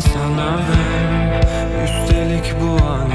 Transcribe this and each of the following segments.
sana ben Üstelik bu an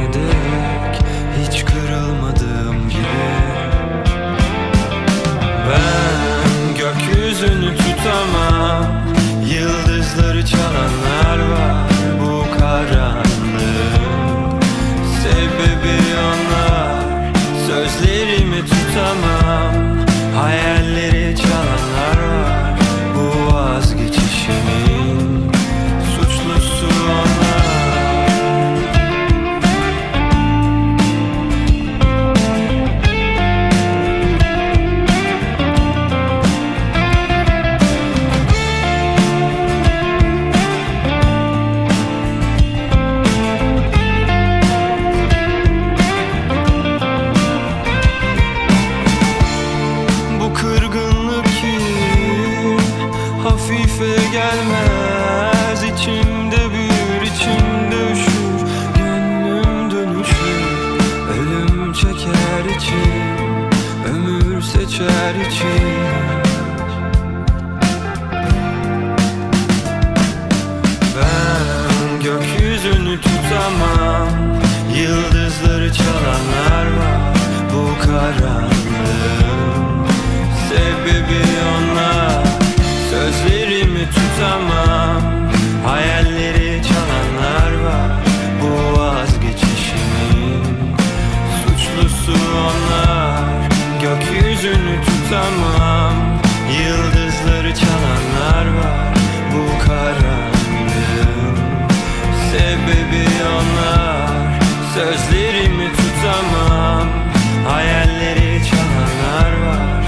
içim Ömür seçer içim Ben gökyüzünü tutamam Yıldızları çalanlar var Bu karanlığın. Sebebi onlar Sözlerimi tutamam Gözünü tutamam. Yıldızları çalanlar var Bu karanlığın Sebebi onlar. Sözlerimi tutamam. Hayalleri çalanlar var